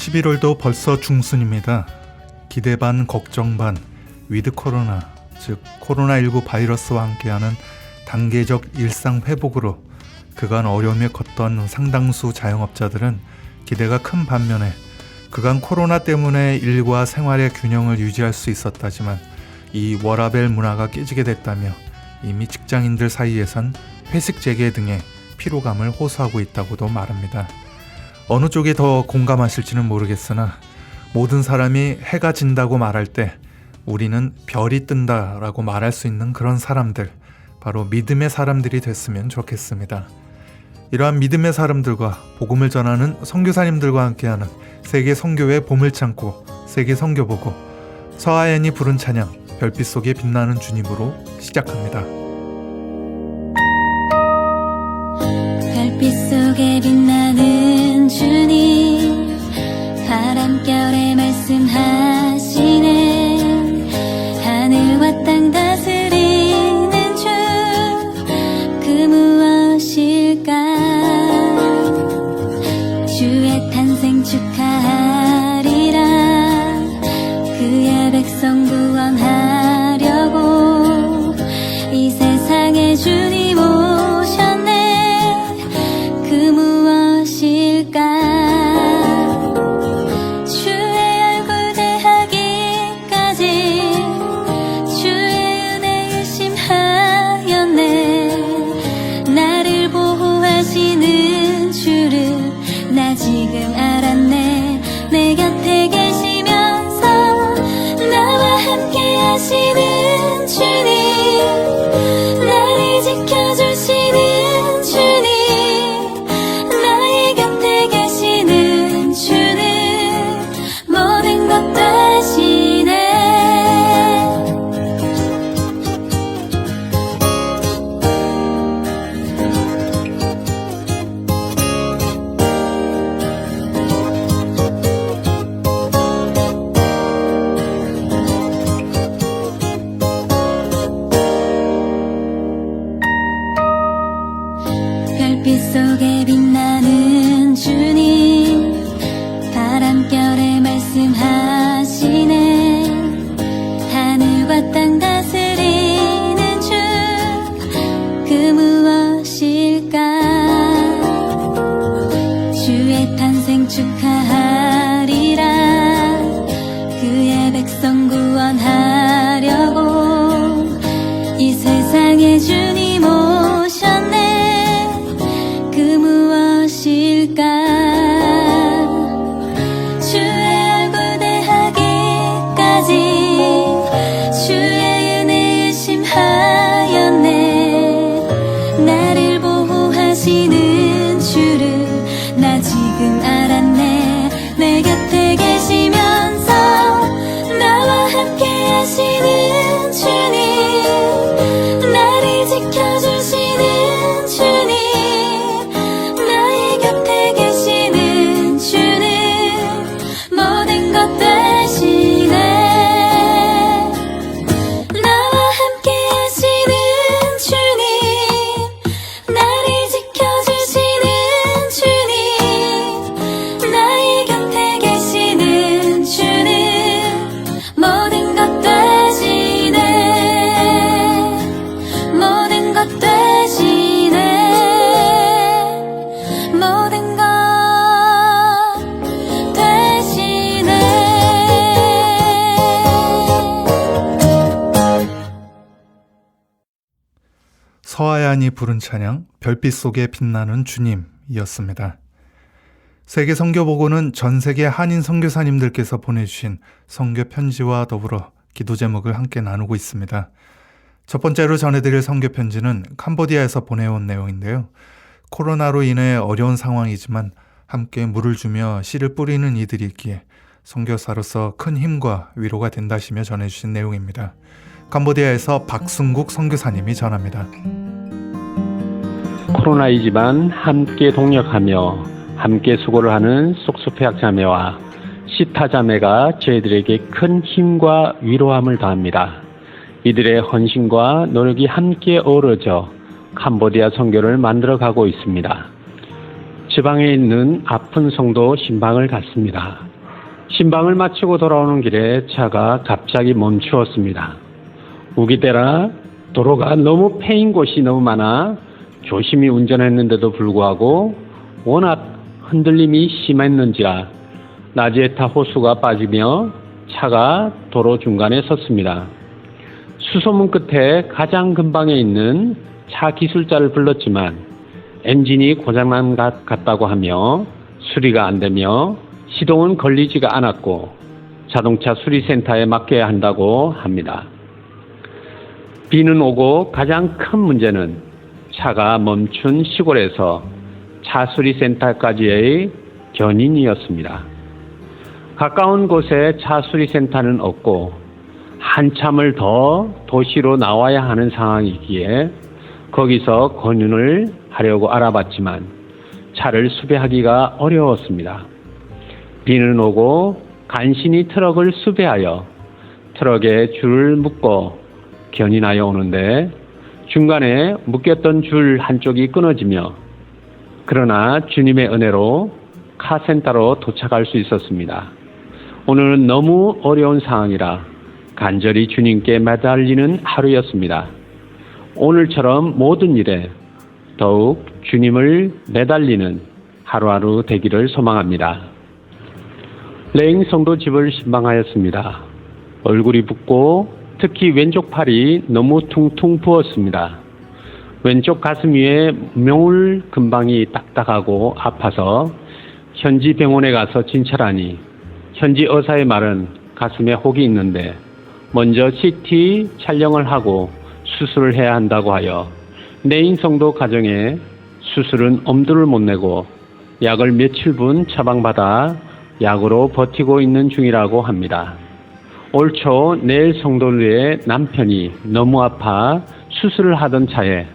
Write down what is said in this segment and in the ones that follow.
11월도 벌써 중순입니다. 기대 반 걱정 반 위드 코로나 즉 코로나19 바이러스와 함께하는 단계적 일상 회복으로 그간 어려움에 걷던 상당수 자영업자들은 기대가 큰 반면에 그간 코로나 때문에 일과 생활의 균형을 유지할 수 있었다지만 이 워라벨 문화가 깨지게 됐다며 이미 직장인들 사이에선 회식 재개 등의 피로감을 호소하고 있다고도 말합니다. 어느 쪽이 더 공감하실지는 모르겠으나 모든 사람이 해가 진다고 말할 때 우리는 별이 뜬다라고 말할 수 있는 그런 사람들, 바로 믿음의 사람들이 됐으면 좋겠습니다. 이러한 믿음의 사람들과 복음을 전하는 선교사님들과 함께하는 세계 선교의 봄을 참고 세계 선교 보고 서하연이 부른 찬양 별빛 속에 빛나는 주님으로 시작합니다. 별빛 속에 빛나는 주님 바람결에 말씀하 하시는 주님 하시네 하늘과 땅 부른 찬양 별빛 속에 빛나는 주님이었습니다. 세계 선교보고는 전 세계 한인 선교사님들께서 보내주신 선교 편지와 더불어 기도 제목을 함께 나누고 있습니다. 첫 번째로 전해드릴 선교 편지는 캄보디아에서 보내온 내용인데요. 코로나로 인해 어려운 상황이지만 함께 물을 주며 씨를 뿌리는 이들이 있기에 선교사로서 큰 힘과 위로가 된다시며 전해주신 내용입니다. 캄보디아에서 박승국 선교사님이 전합니다. 코로나이지만 함께 동력하며 함께 수고를 하는 쏙수폐학 자매와 시타 자매가 저희들에게 큰 힘과 위로함을 더합니다. 이들의 헌신과 노력이 함께 어우러져 캄보디아 선교를 만들어 가고 있습니다. 지방에 있는 아픈 성도 신방을 갖습니다. 신방을 마치고 돌아오는 길에 차가 갑자기 멈추었습니다. 우기때라 도로가 너무 패인 곳이 너무 많아 조심히 운전했는데도 불구하고 워낙 흔들림이 심했는지라 나지에타 호수가 빠지며 차가 도로 중간에 섰습니다. 수소문 끝에 가장 근방에 있는 차 기술자를 불렀지만 엔진이 고장난 것 같다고 하며 수리가 안 되며 시동은 걸리지가 않았고 자동차 수리센터에 맡겨야 한다고 합니다. 비는 오고 가장 큰 문제는 차가 멈춘 시골에서 차 수리센터까지의 견인이었습니다. 가까운 곳에 차 수리센터는 없고 한참을 더 도시로 나와야 하는 상황이기에 거기서 권유를 하려고 알아봤지만 차를 수배하기가 어려웠습니다. 비는 오고 간신히 트럭을 수배하여 트럭에 줄을 묶어 견인하여 오는데 중간에 묶였던 줄 한쪽이 끊어지며 그러나 주님의 은혜로 카센터로 도착할 수 있었습니다. 오늘은 너무 어려운 상황이라 간절히 주님께 매달리는 하루였습니다. 오늘처럼 모든 일에 더욱 주님을 매달리는 하루하루 되기를 소망합니다. 레잉 성도 집을 신방하였습니다. 얼굴이 붓고 특히 왼쪽 팔이 너무 퉁퉁 부었습니다. 왼쪽 가슴 위에 명울 근방이 딱딱하고 아파서 현지 병원에 가서 진찰하니 현지 의사의 말은 가슴에 혹이 있는데 먼저 CT 촬영을 하고 수술을 해야 한다고 하여 내인 성도 가정에 수술은 엄두를 못 내고 약을 며칠분 처방받아 약으로 버티고 있는 중이라고 합니다. 올 초 내일 성도의 남편이 너무 아파 수술을 하던 차에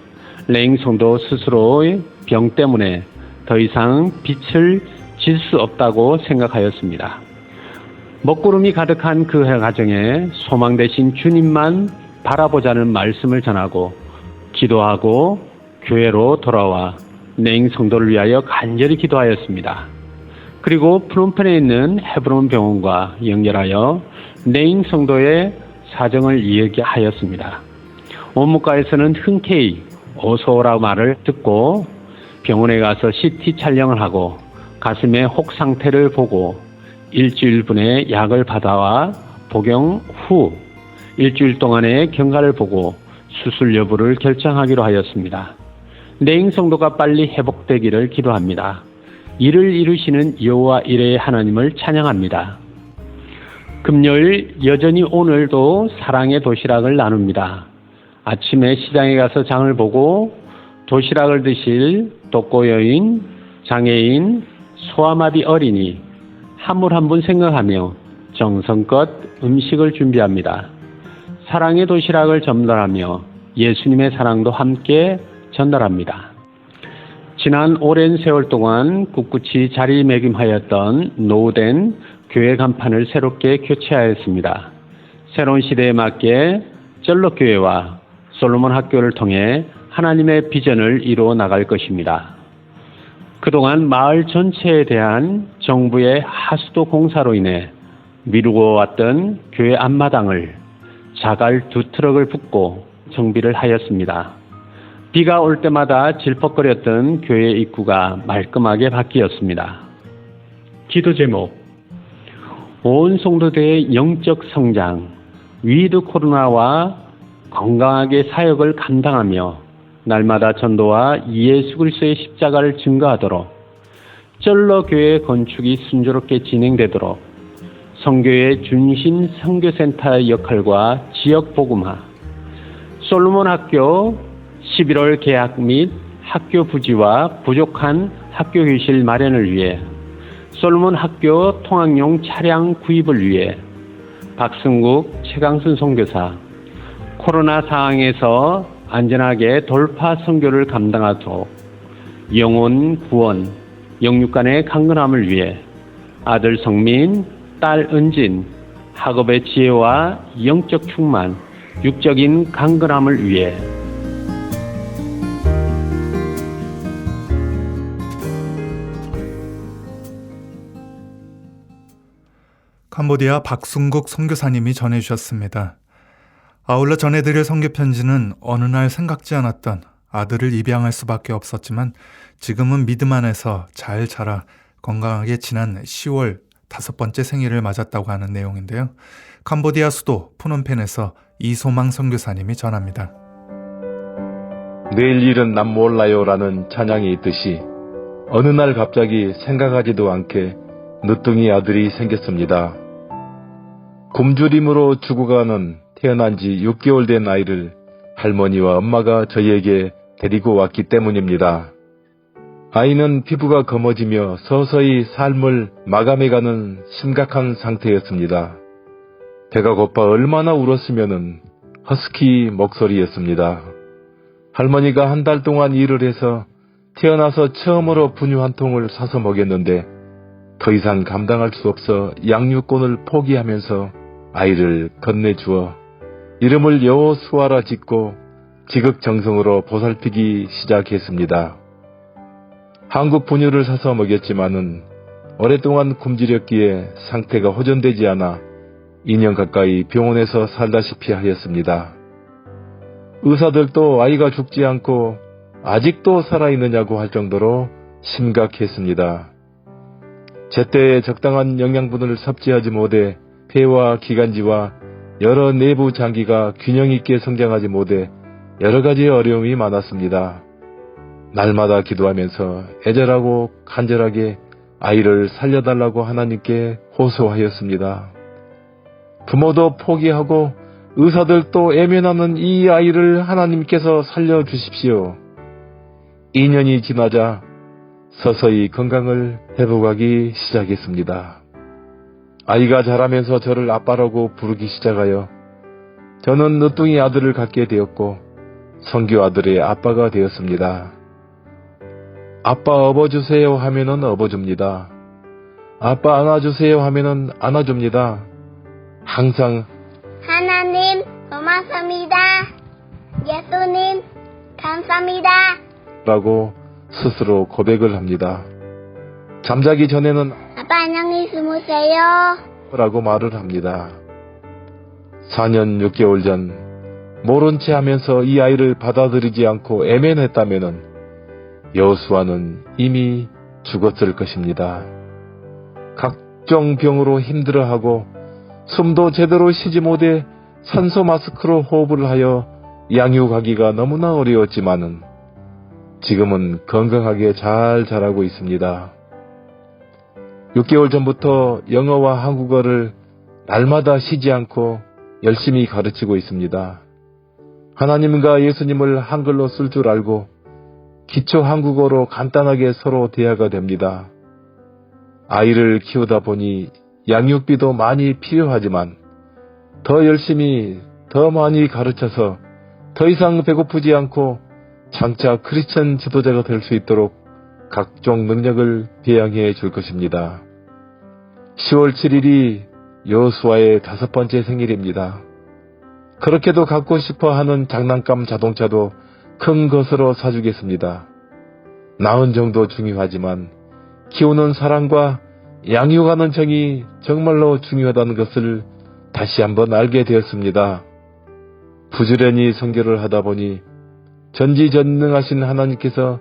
레잉 성도 스스로의 병 때문에 더 이상 빛을 질 수 없다고 생각하였습니다. 먹구름이 가득한 그 가정에 소망 대신 주님만 바라보자는 말씀을 전하고 기도하고 교회로 돌아와 냉 성도를 위하여 간절히 기도하였습니다. 그리고 프롬펜에 있는 헤브론 병원과 연결하여 네인 성도의 사정을 이야기하였습니다. 원무과에서는 흔쾌히 어서 오라 말을 듣고 병원에 가서 CT 촬영을 하고 가슴의 혹 상태를 보고 일주일분의 약을 받아와 복용 후 일주일 동안의 경과를 보고 수술 여부를 결정하기로 하였습니다. 내인 성도가 빨리 회복되기를 기도합니다. 이를 이루시는 여호와 이레의 하나님을 찬양합니다. 금요일 여전히 오늘도 사랑의 도시락을 나눕니다. 아침에 시장에 가서 장을 보고 도시락을 드실 독고 여인, 장애인, 소아마비 어린이 한분 한 분 생각하며 정성껏 음식을 준비합니다. 사랑의 도시락을 전달하며 예수님의 사랑도 함께 전달합니다. 지난 오랜 세월 동안 꿋꿋이 자리매김하였던 노후된 교회 간판을 새롭게 교체하였습니다. 새로운 시대에 맞게 쩔럭교회와 솔로몬 학교를 통해 하나님의 비전을 이루어 나갈 것입니다. 그동안 마을 전체에 대한 정부의 하수도 공사로 인해 미루고 왔던 교회 앞마당을 자갈 두 트럭을 붓고 정비를 하였습니다. 비가 올 때마다 질퍽거렸던 교회 입구가 말끔하게 바뀌었습니다. 기도 제목 온 성도들의 영적 성장, 위드 코로나와 건강하게 사역을 감당하며 날마다 전도와 예수 그리스도의 십자가를 증거하도록 쩔러 교회 건축이 순조롭게 진행되도록 성교의 중심 선교센터의 역할과 지역 복음화, 솔로몬 학교 11월 개학 및 학교 부지와 부족한 학교 교실 마련을 위해 솔로몬 학교 통학용 차량 구입을 위해 박승국 최강순 선교사 코로나 상황에서 안전하게 돌파 선교를 감당하도록 영혼 구원 영육 간의 강건함을 위해 아들 성민 딸 은진 학업의 지혜와 영적 충만 육적인 강건함을 위해 캄보디아 박순국 선교사님이 전해주셨습니다. 아울러 전해드릴 선교 편지는 어느 날 생각지 않았던 아들을 입양할 수밖에 없었지만 지금은 믿음 안에서 잘 자라 건강하게 지난 10월 다섯 번째 생일을 맞았다고 하는 내용인데요. 캄보디아 수도 푸놈펜에서 이소망 선교사님이 전합니다. 내일 일은 난 몰라요라는 찬양이 있듯이 어느 날 갑자기 생각하지도 않게 늦둥이 아들이 생겼습니다. 굶주림으로 죽어가는 태어난 지 6개월 된 아이를 할머니와 엄마가 저희에게 데리고 왔기 때문입니다. 아이는 피부가 검어지며 서서히 삶을 마감해가는 심각한 상태였습니다. 배가 고파 얼마나 울었으면은 허스키 목소리였습니다. 할머니가 한 달 동안 일을 해서 태어나서 처음으로 분유 한 통을 사서 먹였는데 더 이상 감당할 수 없어 양육권을 포기하면서 아이를 건네주어 이름을 여호수아라 짓고 지극정성으로 보살피기 시작했습니다. 한국 분유를 사서 먹였지만은 오랫동안 굶주렸기에 상태가 호전되지 않아 2년 가까이 병원에서 살다시피 하였습니다. 의사들도 아이가 죽지 않고 아직도 살아있느냐고 할 정도로 심각했습니다. 제때 적당한 영양분을 섭취하지 못해 폐와 기관지와 여러 내부 장기가 균형 있게 성장하지 못해 여러 가지 어려움이 많았습니다. 날마다 기도하면서 애절하고 간절하게 아이를 살려달라고 하나님께 호소하였습니다. 부모도 포기하고 의사들도 애면하는 이 아이를 하나님께서 살려주십시오. 2년이 지나자 서서히 건강을 회복하기 시작했습니다. 아이가 자라면서 저를 아빠라고 부르기 시작하여 저는 늦둥이 아들을 갖게 되었고 성교 아들의 아빠가 되었습니다. 아빠 업어주세요 하면은 업어줍니다. 아빠 안아주세요 하면은 안아줍니다. 항상 하나님 고맙습니다. 예수님 감사합니다. 라고 스스로 고백을 합니다. 잠자기 전에는 아빠 안녕히 주무세요. 라고 말을 합니다. 4년 6개월 전 모른 채 하면서 이 아이를 받아들이지 않고 애면했다면은 여수와는 이미 죽었을 것입니다. 각종 병으로 힘들어하고 숨도 제대로 쉬지 못해 산소 마스크로 호흡을 하여 양육하기가 너무나 어려웠지만은 지금은 건강하게 잘 자라고 있습니다. 6개월 전부터 영어와 한국어를 날마다 쉬지 않고 열심히 가르치고 있습니다. 하나님과 예수님을 한글로 쓸 줄 알고 기초 한국어로 간단하게 서로 대화가 됩니다. 아이를 키우다 보니 양육비도 많이 필요하지만 더 열심히 더 많이 가르쳐서 더 이상 배고프지 않고 장차 크리스천 지도자가 될 수 있도록 각종 능력을 배양해 줄 것입니다. 10월 7일이 여수와의 다섯 번째 생일입니다. 그렇게도 갖고 싶어 하는 장난감 자동차도 큰 것으로 사주겠습니다. 낳은 정도 중요하지만 키우는 사랑과 양육하는 정이 정말로 중요하다는 것을 다시 한번 알게 되었습니다. 부지런히 성교를 하다 보니 전지전능하신 하나님께서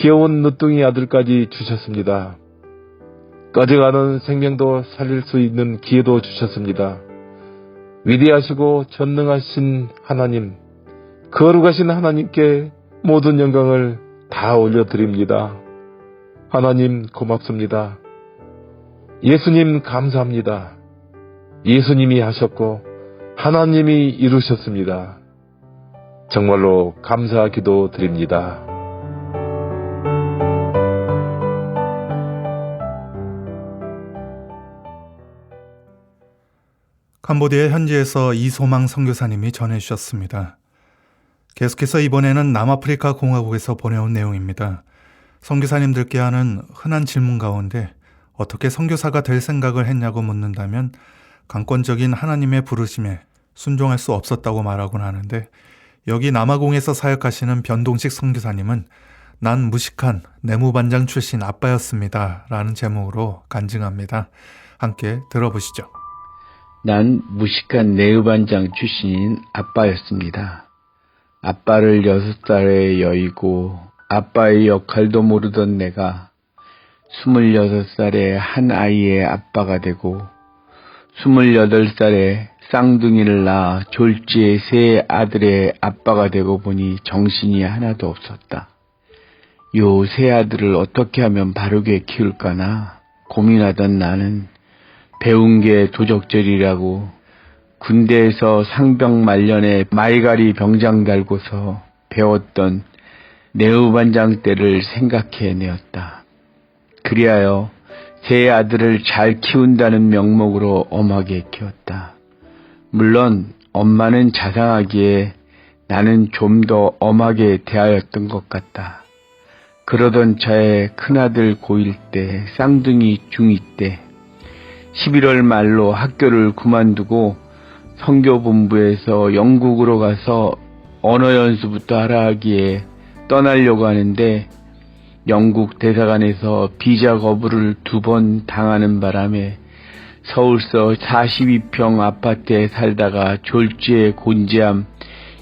귀여운 늦둥이 아들까지 주셨습니다. 꺼져가는 생명도 살릴 수 있는 기회도 주셨습니다. 위대하시고 전능하신 하나님, 거룩하신 하나님께 모든 영광을 다 올려드립니다. 하나님 고맙습니다. 예수님 감사합니다. 예수님이 하셨고 하나님이 이루셨습니다. 정말로 감사 기도 드립니다. 캄보디아 현지에서 이소망 선교사님이 전해주셨습니다. 계속해서 이번에는 남아프리카 공화국에서 보내온 내용입니다. 선교사님들께 하는 흔한 질문 가운데 어떻게 선교사가 될 생각을 했냐고 묻는다면 강권적인 하나님의 부르심에 순종할 수 없었다고 말하곤 하는데 여기 남아공에서 사역하시는 변동식 선교사님은 난 무식한 내무반장 출신 아빠였습니다. 라는 제목으로 간증합니다. 함께 들어보시죠. 난 무식한 내의반장 출신인 아빠였습니다. 아빠를 여섯 살에 여의고 아빠의 역할도 모르던 내가 스물여섯 살에 한 아이의 아빠가 되고 스물여덟 살에 쌍둥이를 낳아 졸지의 세 아들의 아빠가 되고 보니 정신이 하나도 없었다. 요 세 아들을 어떻게 하면 바르게 키울까나 고민하던 나는 배운 게 도적절이라고 군대에서 상병 말년에 마이가리 병장 달고서 배웠던 내후반장 때를 생각해내었다. 그리하여 세 아들을 잘 키운다는 명목으로 엄하게 키웠다. 물론 엄마는 자상하기에 나는 좀 더 엄하게 대하였던 것 같다. 그러던 차에 큰아들 고1 때, 쌍둥이 중2 때, 11월 말로 학교를 그만두고 성교본부에서 영국으로 가서 언어 연수부터 하라 하기에 떠나려고 하는데 영국 대사관에서 비자 거부를 두 번 당하는 바람에 서울서 42평 아파트에 살다가 졸지에 곤지암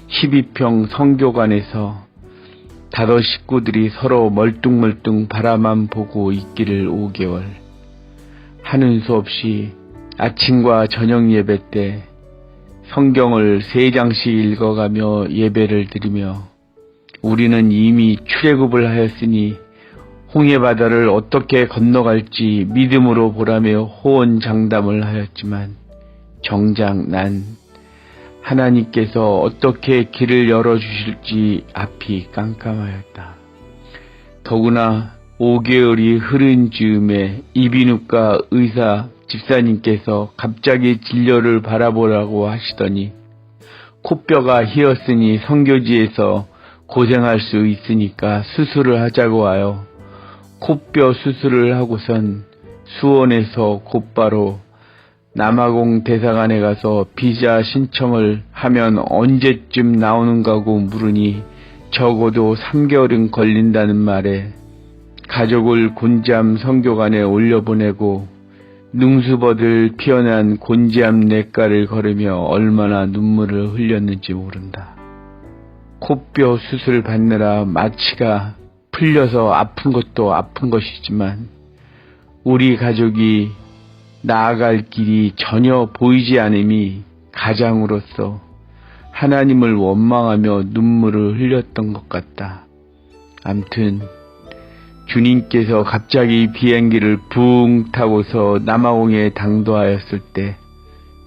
12평 성교관에서 다섯 식구들이 서로 멀뚱멀뚱 바라만 보고 있기를 5개월. 하는 수 없이 아침과 저녁 예배 때 성경을 세 장씩 읽어가며 예배를 드리며 우리는 이미 출애굽을 하였으니 홍해 바다를 어떻게 건너갈지 믿음으로 보라며 호언장담을 하였지만 정작 난 하나님께서 어떻게 길을 열어주실지 앞이 깜깜하였다. 더구나 5개월이 흐른 즈음에 이비인후과 의사 집사님께서 갑자기 진료를 바라보라고 하시더니 코뼈가 휘었으니 성교지에서 고생할 수 있으니까 수술을 하자고 하여 코뼈 수술을 하고선 수원에서 곧바로 남아공 대사관에 가서 비자 신청을 하면 언제쯤 나오는가고 물으니 적어도 3개월은 걸린다는 말에 가족을 곤지암 성교관에 올려보내고 능수버들 피어난 곤지암 냇가를 걸으며 얼마나 눈물을 흘렸는지 모른다. 코뼈 수술 받느라 마취가 풀려서 아픈 것도 아픈 것이지만 우리 가족이 나아갈 길이 전혀 보이지 않음이 가장으로서 하나님을 원망하며 눈물을 흘렸던 것 같다. 암튼 주님께서 갑자기 비행기를 붕 타고서 남아공에 당도하였을 때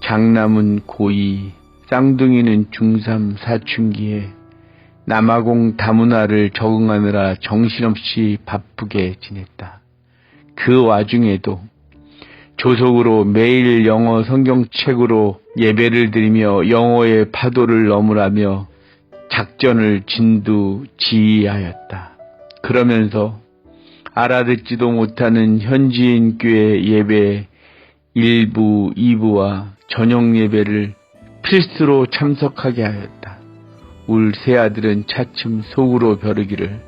장남은 고2, 쌍둥이는 중3 사춘기에 남아공 다문화를 적응하느라 정신없이 바쁘게 지냈다. 그 와중에도 조속으로 매일 영어 성경책으로 예배를 드리며 영어의 파도를 넘으라며 작전을 진두 지휘하였다. 그러면서 알아듣지도 못하는 현지인 교회 예배 1부, 2부와 저녁 예배를 필수로 참석하게 하였다. 울 세 아들은 차츰 속으로 벼르기를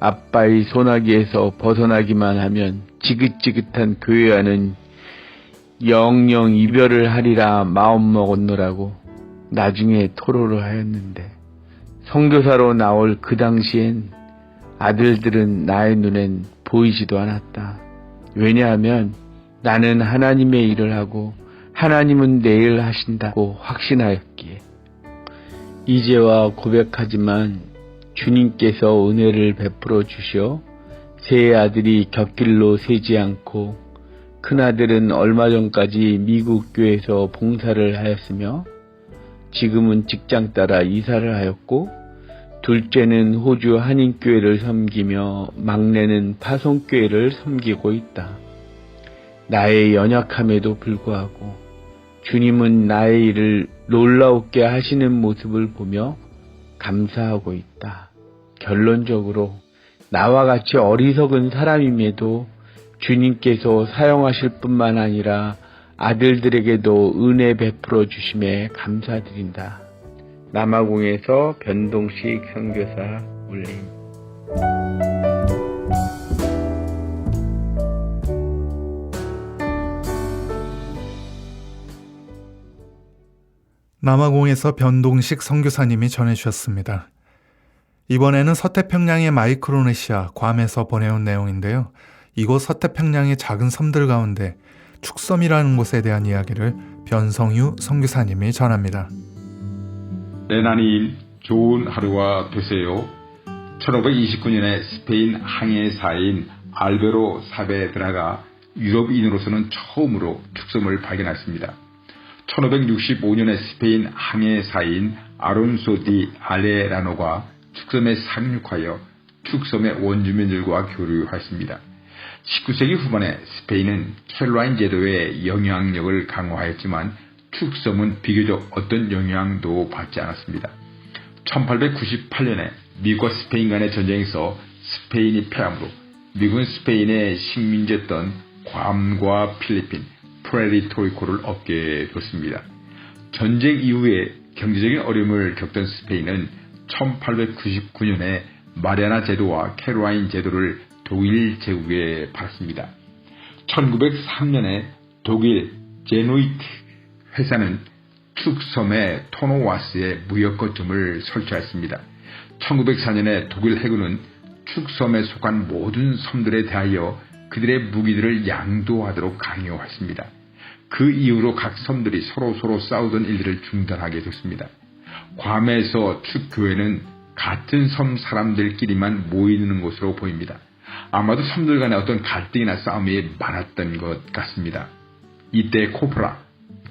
아빠의 소나기에서 벗어나기만 하면 지긋지긋한 교회와는 영영 이별을 하리라 마음먹었노라고 나중에 토로를 하였는데 성교사로 나올 그 당시엔 아들들은 나의 눈엔 보이지도 않았다. 왜냐하면 나는 하나님의 일을 하고 하나님은 내일 하신다고 확신하였기에. 이제와 고백하지만 주님께서 은혜를 베풀어 주시어 세 아들이 곁길로 새지 않고 큰아들은 얼마 전까지 미국 교회에서 봉사를 하였으며 지금은 직장 따라 이사를 하였고 둘째는 호주 한인교회를 섬기며 막내는 파송교회를 섬기고 있다. 나의 연약함에도 불구하고 주님은 나의 일을 놀라웠게 하시는 모습을 보며 감사하고 있다. 결론적으로 나와 같이 어리석은 사람임에도 주님께서 사용하실 뿐만 아니라 아들들에게도 은혜 베풀어 주심에 감사드린다. 남아공에서 변동식 선교사 올림 남아공에서 변동식 선교사님이 전해주셨습니다. 이번에는 서태평양의 마이크로네시아 괌에서 보내온 내용인데요. 이곳 서태평양의 작은 섬들 가운데 축섬이라는 곳에 대한 이야기를 변성유 선교사님이 전합니다. 레나니일 좋은 하루가 되세요. 1529년에 스페인 항해사인 알베로 사베드라가 유럽인으로서는 처음으로 축섬을 발견했습니다. 1565년에 스페인 항해사인 아론소 디 알레라노가 축섬에 상륙하여 축섬의 원주민들과 교류하였습니다. 19세기 후반에 스페인은 켈라인 제도의 영향력을 강화하였지만 축섬은 비교적 어떤 영향도 받지 않았습니다. 1898년에 미국과 스페인 간의 전쟁에서 스페인이 패함으로 미국은 스페인의 식민지였던 괌과 필리핀, 프레리토리코를 얻게 됐습니다. 전쟁 이후에 경제적인 어려움을 겪던 스페인은 1899년에 마리아나 제도와 캐로라인 제도를 독일 제국에 팔았습니다. 1903년에 독일 제노이트 회사는 축섬의 토노와스에 무역 거점을 설치했습니다. 1904년에 독일 해군은 축섬에 속한 모든 섬들에 대하여 그들의 무기들을 양도하도록 강요했습니다. 그 이후로 각 섬들이 서로 서로 싸우던 일들을 중단하게 됐습니다. 괌에서 축교회는 같은 섬 사람들끼리만 모이는 곳으로 보입니다. 아마도 섬들 간에 어떤 갈등이나 싸움이 많았던 것 같습니다. 이때 코프라,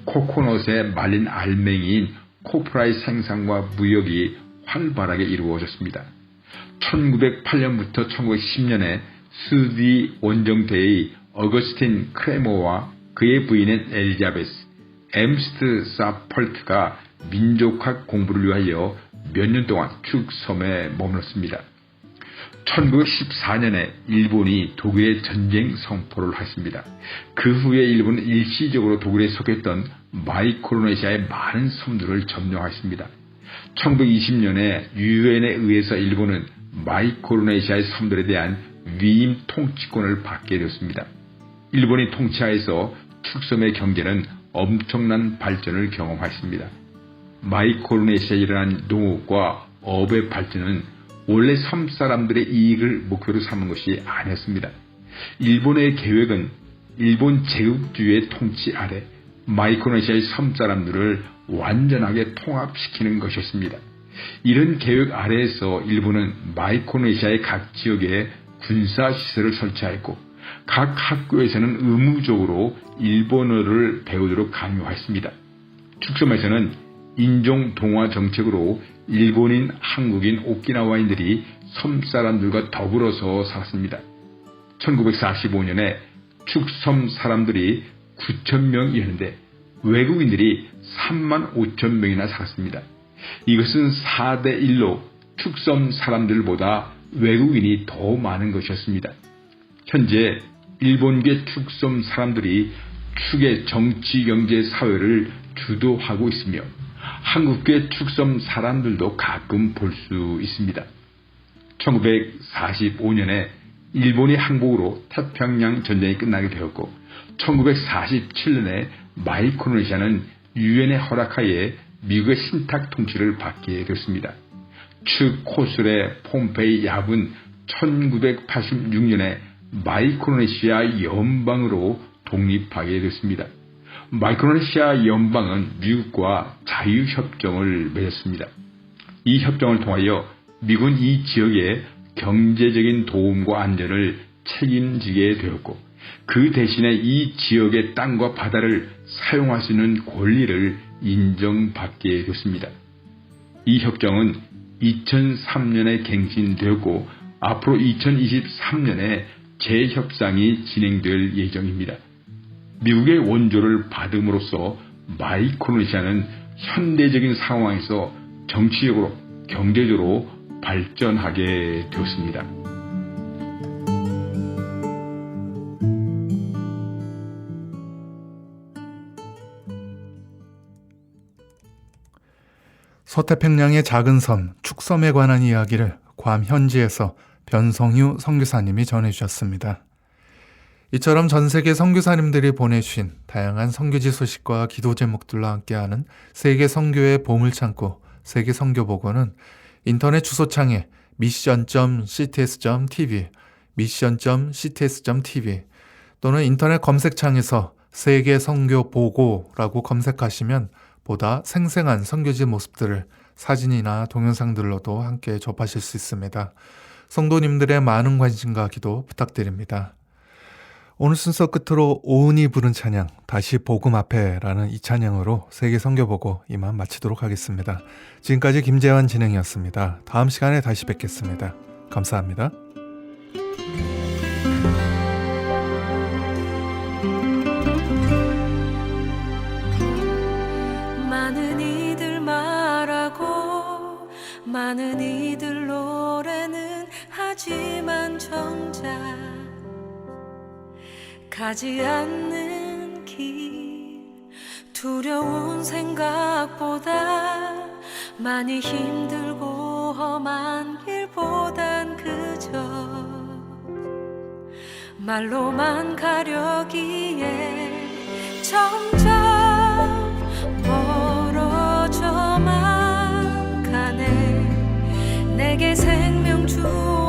코코넛에 말린 알맹이인 코프라의 생산과 무역이 활발하게 이루어졌습니다. 1908년부터 1910년에 스디 원정대의 어거스틴 크레모와 그의 부인인 엘리자베스, 엠스트 사펄트가 민족학 공부를 위하여 몇 년 동안 축섬에 머물렀습니다. 1914년에 일본이 독일에 전쟁 선포를 했습니다. 그 후에 일본은 일시적으로 독일에 속했던 마이크로네시아의 많은 섬들을 점령했습니다. 1920년에 유엔에 의해서 일본은 마이크로네시아의 섬들에 대한 위임 통치권을 받게 되었습니다. 일본이 통치하에서 축섬의 경제는 엄청난 발전을 경험했습니다. 마이크로네시아에 일어난 농업과 업의 발전은 원래 섬 사람들의 이익을 목표로 삼은 것이 아니었습니다. 일본의 계획은 일본 제국주의의 통치 아래 마이크로네시아의 섬 사람들을 완전하게 통합시키는 것이었습니다. 이런 계획 아래에서 일본은 마이크로네시아의 각 지역에 군사 시설을 설치하였고 각 학교에서는 의무적으로 일본어를 배우도록 강요했습니다. 축섬에서는 인종 동화 정책으로 일본인, 한국인, 오키나와인들이 섬 사람들과 더불어서 살았습니다. 1945년에 축섬 사람들이 9천 명이었는데 외국인들이 3만 5천 명이나 살았습니다. 이것은 4대 1로 축섬 사람들보다 외국인이 더 많은 것이었습니다. 현재 일본계 축섬 사람들이 축의 정치, 경제, 사회를 주도하고 있으며 한국계 축섬 사람들도 가끔 볼 수 있습니다. 1945년에 일본이 항복으로 태평양 전쟁이 끝나게 되었고 1947년에 마이크로네시아는 유엔의 허락하에 미국의 신탁 통치를 받게 됐습니다. 축 코술의 폼페이 야분 1986년에 마이크로네시아 연방으로 독립하게 됐습니다. 마이크로네시아 연방은 미국과 자유협정을 맺었습니다. 이 협정을 통하여 미국은 이 지역의 경제적인 도움과 안전을 책임지게 되었고 그 대신에 이 지역의 땅과 바다를 사용할 수 있는 권리를 인정받게 됐습니다. 이 협정은 2003년에 갱신되었고 앞으로 2023년에 재협상이 진행될 예정입니다. 미국의 원조를 받음으로써 마이크로네시아는 현대적인 상황에서 정치적으로 경제적으로 발전하게 되었습니다. 서태평양의 작은 섬 축섬에 관한 이야기를 괌 현지에서 변성유 선교사님이 전해주셨습니다. 이처럼 전 세계 선교사님들이 보내주신 다양한 선교지 소식과 기도 제목들로 함께하는 세계 선교의 보물 창고 세계 선교 보고는 인터넷 주소창에 mission.cts.tv mission.cts.tv 또는 인터넷 검색창에서 세계 선교 보고라고 검색하시면 보다 생생한 선교지 모습들을 사진이나 동영상들로도 함께 접하실 수 있습니다. 성도님들의 많은 관심과 기도 부탁드립니다. 오늘 순서 끝으로 오은이 부른 찬양 다시 복음 앞에라는 이 찬양으로 세계 선교보고 이만 마치도록 하겠습니다. 지금까지 김재환 진행이었습니다. 다음 시간에 다시 뵙겠습니다. 감사합니다. 많은 이들 말하고 많은 이들 노래는 하지만 정작 가지 않는 길. 두려운 생각보다 많이 힘들고 험한 길보단 그저 말로만 가려기에 점점 멀어져만 가네. 내게 생명 주